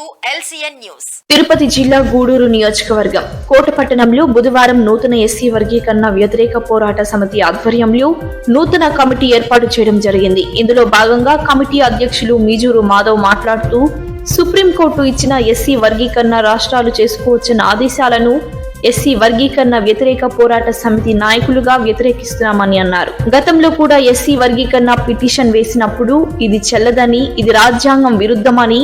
To news. Tirupati జిల్లా గూడూరు నియోజకవర్గం. కోటపట్టణంలో బుధవారం నూతన ఎస్సీ వర్గీకరణ వ్యతిరేక పోరాట సమితి ఆధ్వర్యంలో నూతన కమిటీ ఏర్పాటు చేయడం జరిగింది. ఇందులో భాగంగా కమిటీ అధ్యక్షులు మీజూరు మాధవ్ మాట్లాడుతూ సుప్రీంకోర్టు ఇచ్చిన ఎస్సీ వర్గీకరణ రాష్ట్రాలు చేసుకోవచ్చిన ఆదేశాలను ఎస్సీ వర్గీకరణ వ్యతిరేక పోరాట సమితి నాయకులుగా వ్యతిరేకిస్తున్నామని అన్నారు. గతంలో కూడా ఎస్సీ వర్గీకరణ పిటిషన్ వేసినప్పుడు ఇది చెల్లదని ఇది రాజ్యాంగం విరుద్ధమని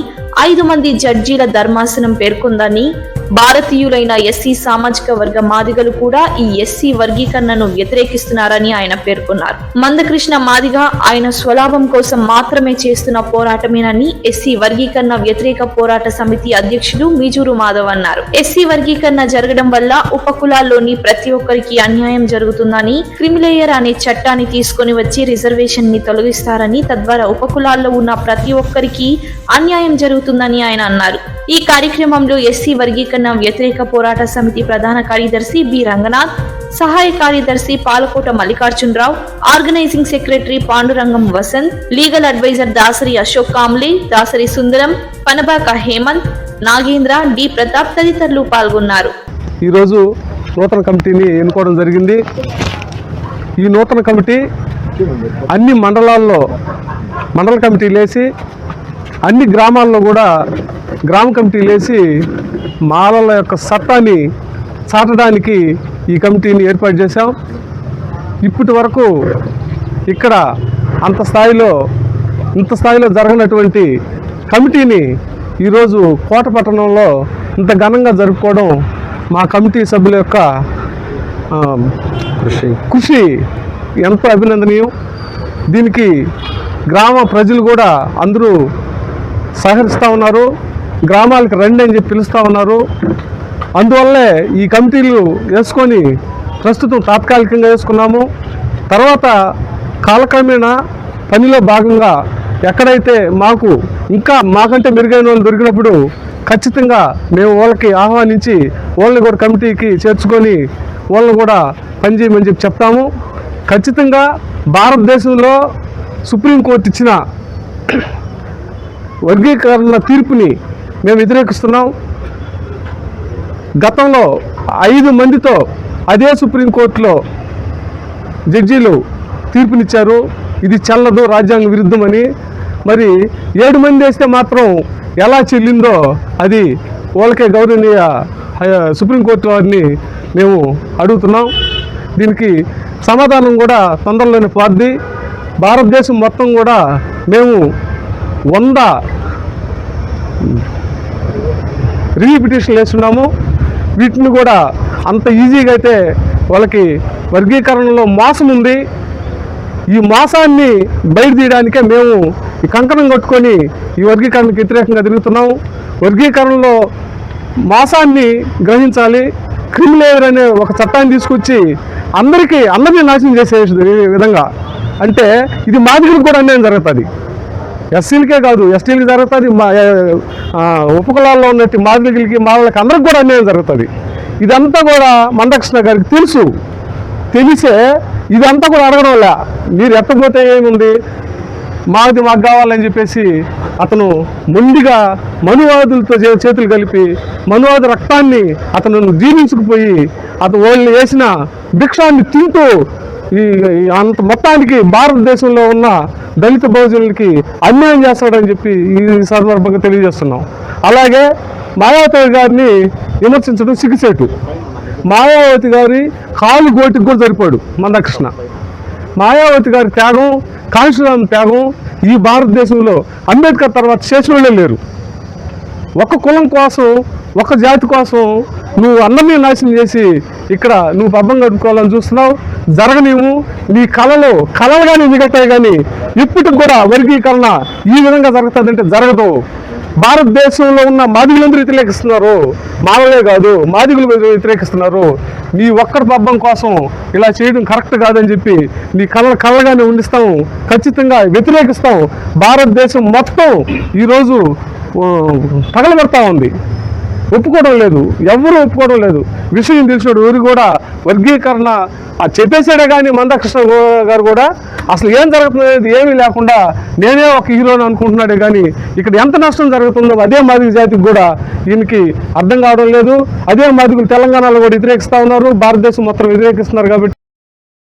ఐదు మంది జడ్జీల ధర్మాసనం పేర్కొందని భారతీయులైన ఎస్సీ సామాజిక వర్గ మాదిగలు కూడా ఈ ఎస్సీ వర్గీకరణను వ్యతిరేకిస్తున్నారని ఆయన పేర్కొన్నారు. మందకృష్ణ మాదిగ ఆయన స్వలాభం కోసం మాత్రమే చేస్తున్న పోరాటమేనని ఎస్సీ వర్గీకరణ వ్యతిరేక పోరాట సమితి అధ్యక్షులు మీజూరు మాధవ్ అన్నారు. ఎస్సీ వర్గీకరణ జరగడం వల్ల ఉపకులాల్లోని ప్రతి ఒక్కరికి అన్యాయం జరుగుతుందని క్రిమిలేయర్ అనే చట్టాన్ని తీసుకొని వచ్చి రిజర్వేషన్ని తొలగిస్తారని తద్వారా ఉపకులాల్లో ఉన్న ప్రతి ఒక్కరికి అన్యాయం జరుగుతుందని ఆయన అన్నారు. ఈ కార్యక్రమంలో ఎస్సీ వర్గీకరణ వ్యతిరేక పోరాట సమితి ప్రధాన కార్యదర్శి బి రంగనాథ్ సహాయ కార్యదర్శి Palakota Mallikarjunarao organizing secretary Pandurangam Vasanth legal adviser Dasari Ashok Kamble Dasari Sundaram Panabaka Hemanth Nagendra D Pratap తదితరులు పాల్గొన్నారు. ఈరోజు నూతన కమిటీని ఎన్నుకోవడం జరిగింది. ఈ నూతన కమిటీ అన్ని మండలాల్లో మండల కమిటీలు వేసి అన్ని గ్రామాల్లో కూడా గ్రామ కమిటీలు వేసి మాలల యొక్క సత్తాన్ని చాటడానికి ఈ కమిటీని ఏర్పాటు చేశాం. ఇప్పటి వరకు ఇక్కడ అంత స్థాయిలో ఇంత స్థాయిలో జరగనటువంటి కమిటీని ఈరోజు కోట పట్టణంలో ఇంత ఘనంగా జరుపుకోవడం మా కమిటీ సభ్యుల యొక్క కృషి. కృషి ఎంతో అభినందనీయం. దీనికి గ్రామ ప్రజలు కూడా అందరూ సహకరిస్తూ ఉన్నారు. గ్రామాలకు రండి అని చెప్పి పిలుస్తూ ఉన్నారు. అందువల్లే ఈ కమిటీలు వేసుకొని ప్రస్తుతం తాత్కాలికంగా వేసుకున్నాము. తర్వాత కాలక్రమేణా పనిలో భాగంగా ఎక్కడైతే మాకు ఇంకా మాకంటే మెరుగైన వాళ్ళు దొరికినప్పుడు ఖచ్చితంగా మేము వాళ్ళకి ఆహ్వానించి వాళ్ళని కూడా కమిటీకి చేర్చుకొని వాళ్ళని కూడా పనిచేయమని చెప్పి చెప్తాము. ఖచ్చితంగా భారతదేశంలో సుప్రీంకోర్టు ఇచ్చిన వర్గీకరణ తీర్పుని మేము వ్యతిరేకిస్తున్నాం. గతంలో ఐదు మందితో అదే సుప్రీంకోర్టులో జడ్జీలు తీర్పునిచ్చారు. ఇది చల్లదు రాజ్యాంగ విరుద్ధమని. మరి ఏడు మంది వేస్తే మాత్రం ఎలా చెల్లిందో అది వాళ్ళకే గౌరవనీయ సుప్రీంకోర్టు వారిని మేము అడుగుతున్నాం. దీనికి సమాధానం కూడా తొందరలోనే పార్ది భారతదేశం మొత్తం కూడా మేము వంద రివ్యూ పిటిషన్లు వేస్తున్నాము వీటిని కూడా అంత ఈజీగా అయితే వాళ్ళకి వర్గీకరణలో మోసం ఉంది. ఈ మోసాన్ని బయట తీయడానికే మేము ఈ కంకణం కట్టుకొని ఈ వర్గీకరణకు వ్యతిరేకంగా తిరుగుతున్నాం. వర్గీకరణలో మోసాన్ని గ్రహించాలి. క్రిమిలేయర్ అనే ఒక చట్టాన్ని తీసుకొచ్చి అందరికీ అందరినీ నాశనం చేసే విధంగా. అంటే ఇది మాదిరికి కూడా అన్యాయం జరుగుతుంది. ఎస్సీలకే కాదు ఎస్టీలకి జరుగుతుంది మా ఉపకులాల్లో ఉన్నట్టు మాదిరికలకి మాలకి అందరికి కూడా అన్యాయం జరుగుతుంది. ఇదంతా కూడా మందకృష్ణ గారికి తెలుసు. తెలిసే ఇదంతా కూడా అడగడం వల్ల మీరు ఎత్తపోతే ఏముంది? మాది మాకు కావాలని చెప్పేసి అతను మొండిగా మనువాదులతో చేతులు కలిపి మనువాద రక్తాన్ని అతను జీర్ణించుకుపోయి అతను వాళ్ళు వేసిన భిక్షాన్ని తింటూ ఈ అంత మొత్తానికి భారతదేశంలో ఉన్న దళిత బహుజనులకి అన్యాయం చేస్తాడని చెప్పి ఈ సందర్భంగా తెలియజేస్తున్నాం. అలాగే మాయావతి గారిని విమర్శించడం సిగ్గుచేటు. మాయావతి గారి కాలు గోటికి కూడా సరిపోడు మందకృష్ణ. మాయావతి గారి త్యాగం కాంశీరామ్ త్యాగం ఈ భారతదేశంలో అంబేద్కర్ తర్వాత చేసిన లేరు. ఒక కులం కోసం ఒక జాతి కోసం నువ్వు అన్నమే నాశనం చేసి ఇక్కడ నువ్వు పబ్బం కట్టుకోవాలని చూస్తున్నావు. జరగనివ్వు. నీ కళలు కళలుగానే మిగతాయి కానీ ఇప్పటికి కూడా వర్గీకరణ ఈ విధంగా జరుగుతుందంటే జరగదు. భారతదేశంలో ఉన్న మాదిగులందరూ వ్యతిరేకిస్తున్నారు. మాలలే కాదు మాదిగులు వ్యతిరేకిస్తున్నారు. నీ ఒక్కడి పబ్బం కోసం ఇలా చేయడం కరెక్ట్ కాదని చెప్పి నీ కళ్ళ కళ్ళగానే ఉండిస్తాం. ఖచ్చితంగా వ్యతిరేకిస్తాం. భారతదేశం మొత్తం ఈరోజు పగలబడతా ఉంది. ఒప్పుకోవడం లేదు. ఎవరు ఒప్పుకోవడం లేదు. విషయం తెలిసినాడు ఊరు కూడా వర్గీకరణ ఆ కానీ మందకృష్ణ గారు కూడా అసలు ఏం జరుగుతుంది ఏమీ లేకుండా నేనే ఒక హీరోని అనుకుంటున్నాడే కానీ ఇక్కడ ఎంత నష్టం జరుగుతుందో అదే మాదిరి జాతికి కూడా ఈయనకి అర్థం కావడం లేదు. అదే మాదిరి తెలంగాణలో కూడా వ్యతిరేకిస్తూ ఉన్నారు. భారతదేశం మొత్తం వ్యతిరేకిస్తున్నారు కాబట్టి